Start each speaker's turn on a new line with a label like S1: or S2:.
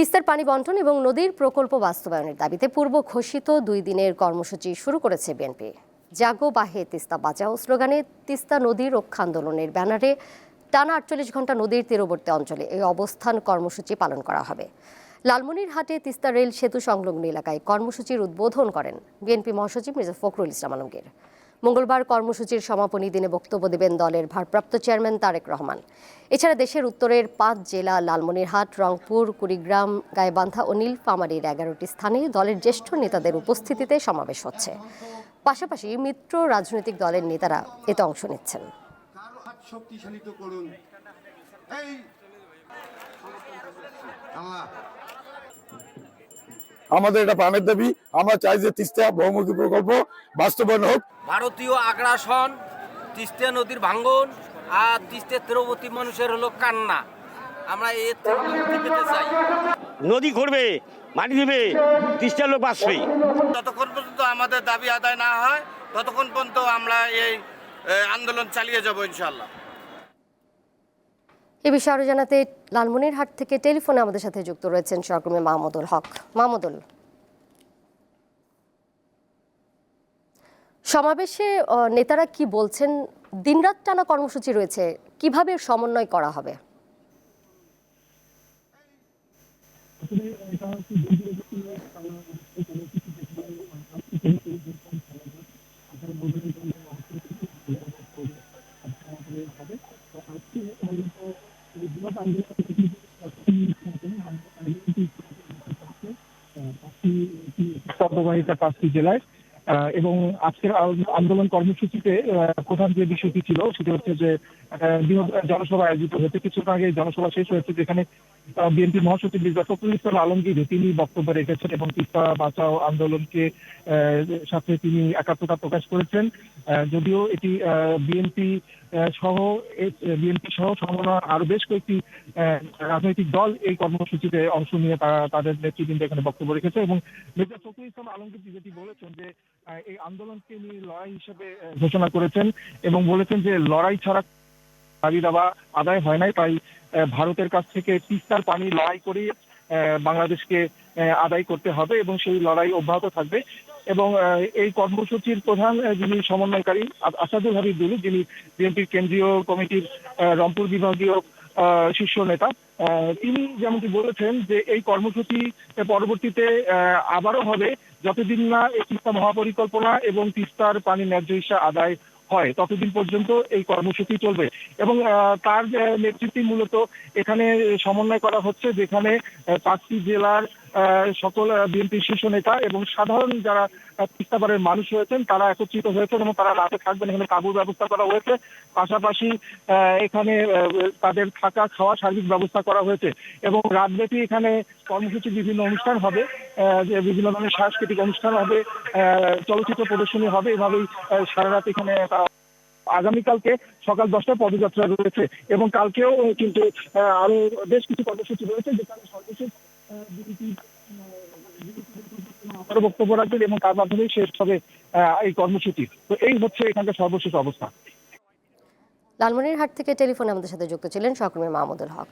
S1: তিস্তার পানি বন্টন এবং নদীর প্রকল্প বাস্তবায়নের দাবিতে পূর্ব ঘোষিত দুই দিনের কর্মসূচি শুরু করেছে বিএনপি। জাগো বাহে তিস্তা বাঁচাও স্লোগানে তিস্তা নদী রক্ষা আন্দোলনের ব্যানারে টানা আটচল্লিশ ঘণ্টা নদীর তীরবর্তী অঞ্চলে এই অবস্থান কর্মসূচি পালন করা হবে। লালমনিরহাটে তিস্তা রেল সেতু সংলগ্ন এলাকায় কর্মসূচির উদ্বোধন করেন বিএনপি মহাসচিব মির্জা ফখরুল ইসলাম আলমগীর। মঙ্গলবার কর্মসূচির সমাপনী দিনে বক্তব্য দেবেন দলের ভারপ্রাপ্ত চেয়ারম্যান তারেক রহমান। এছাড়া দেশের উত্তরের পাঁচ জেলা, লালমনিরহাট, রংপুর, কুড়িগ্রাম গায়েবান্ধা ও নীলফামারীর এগারোটি স্থানে দলের জ্যেষ্ঠ নেতাদের উপস্থিতিতে সমাবেশ হচ্ছে। পাশাপাশি মিত্র রাজনৈতিক দলের নেতারা এতে অংশ নিচ্ছেন।
S2: হাত করুন। এই
S3: আমাদের এটা প্রাণের দাবি। আমরা চাই যে তিস্তা বহুমুখী প্রকল্প বাস্তবায়ন হোক।
S4: ভারতীয় আগ্রাসন তিস্তা নদীর ভাঙ্গন আর তিস্তা তীরবর্তী মানুষের হলো কান্না। আমরা এর পেতে চাই।
S5: নদী করবে মাটি দেবে তিস্তার লোক বাঁচবে।
S6: যতক্ষণ পর্যন্ত আমাদের দাবি আদায় না হয় ততক্ষণ পর্যন্ত আমরা এই আন্দোলন চালিয়ে যাব ইনশাল্লাহ
S1: এ বিষয়ে আরও জানাতে লালমনিরহাট থেকে টেলিফোনে আমাদের সাথে যুক্ত রয়েছেন সহকর্মী মাহমুদুল হক। মাহমুদুল। সমাবেশে নেতারা কি বলছেন? দিনরাত টানা কর্মসূচি রয়েছে, কীভাবে সমন্বয় করা হবে?
S7: পদ্মবাহিতা পাঁচটি জেলায় এবং আজকের আন্দোলন কর্মসূচিতে প্রধান যে বিষয়টি ছিল, সেটি হচ্ছে যে জনসভা আয়োজিত হয়েছে। কিছুক্ষণ আগে জনসভা শেষ হয়েছে, যেখানে বিএনপি মহাসচিব মির্জা ফখরুল ইসলাম আলমগীর তিনি বক্তব্য রেখেছেন এবং তিস্তা বাঁচাও আন্দোলনকে সাথে তিনি একাত্মতা প্রকাশ করেছেন। যদিও এটি বিএনপি সহ বিএনপি সহ সমন্বয় আরও বেশ কয়েকটি রাজনৈতিক দল এই কর্মসূচিতে অংশ নিয়ে তারা তাদের নেতৃবৃন্দ এখানে বক্তব্য রেখেছে এবং মির্জা ফখরুল ইসলাম আলমগীর যেটি বলেছেন যে এই আন্দোলনকে তিনি লড়াই হিসেবে ঘোষণা করেছেন এবং বলেছেন যে লড়াই ছাড়া দাবি দাবা আদায় হয় নাই। তাই ভারতের কাছ থেকে তিস্তার পানি লড়াই করে বাংলাদেশকে আদায় করতে হবে এবং সেই লড়াই অব্যাহত থাকবে। এবং এই কর্মসূচির প্রধান যিনি সমন্বয়কারী আসাদুল হাবিব দুলু, যিনি বিএনপির কেন্দ্রীয় কমিটির রংপুর বিভাগীয় শীর্ষ নেতা তিনি যেমনটি বলেছেন যে এই কর্মসূচি পরবর্তীতে আবারও হবে। যতদিন না এই তিস্তা মহাপরিকল্পনা এবং তিস্তার পানি ন্যায্য হিসা আদায় হয়, ততদিন পর্যন্ত এই কর্মসূচি চলবে। এবং তার নেতৃত্বে মূলত এখানে সমন্বয় করা হচ্ছে, যেখানে পাঁচটি জেলার সকল বিএনপি শীর্ষ নেতা এবং সাধারণ যারা তিস্তাপাড়ের মানুষ রয়েছেন, তারা একত্রিত হয়েছেন এবং তারা রাতে থাকবেন। এখানে কাবুর ব্যবস্থা করা হয়েছে। পাশাপাশি এখানে তাদের থাকা খাওয়া সার্বিক ব্যবস্থা করা হয়েছে। এবং রাতব্যাপী এখানে কর্মসূচি বিভিন্ন অনুষ্ঠান হবে। যে বিভিন্ন ধরনের সাংস্কৃতিক অনুষ্ঠান হবে চলচ্চিত্র প্রদর্শনী হবে, এভাবেই সারা রাত এখানে আগামীকালকে সকাল দশটায় পদযাত্রা রয়েছে। এবং কালকেও কিন্তু আরও বেশ কিছু কর্মসূচি রয়েছে, যেখানে সর্বশেষ বক্তব্য রাখবেন এবং তার মাধ্যমেই শেষ হবে এই কর্মসূচি। তো এই হচ্ছে এখানকার সর্বশেষ অবস্থা।
S1: লালমনিরহাট থেকে টেলিফোনে আমাদের সাথে যুক্ত ছিলেন সহকর্মী মাহমুদুল হক।